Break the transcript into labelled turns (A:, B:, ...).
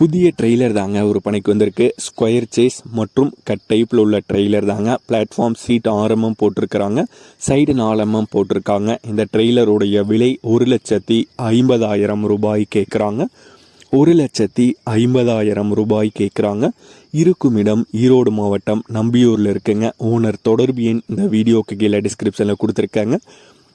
A: புதிய ட்ரெய்லர் தாங்க ஒரு பணிக்கு வந்திருக்கு. ஸ்கொயர் சேஸ் மற்றும் கட் டைப்பில் உள்ள ட்ரெய்லர் தாங்க. பிளாட்ஃபார்ம் சீட் ஆரம்பம் போட்டிருக்கிறாங்க. சைடு நாலமும் போட்டிருக்காங்க. இந்த ட்ரெய்லருடைய விலை ஒரு லட்சத்தி ஐம்பதாயிரம் ரூபாய் கேட்குறாங்க ஒரு லட்சத்தி ஐம்பதாயிரம் ரூபாய் கேட்குறாங்க இருக்கும் இடம் ஈரோடு மாவட்டம் நம்பியூரில் இருக்குங்க. ஓனர் தொடர்பு எண் இந்த வீடியோக்கு கீழே டிஸ்கிரிப்ஷனில் கொடுத்துருக்காங்க.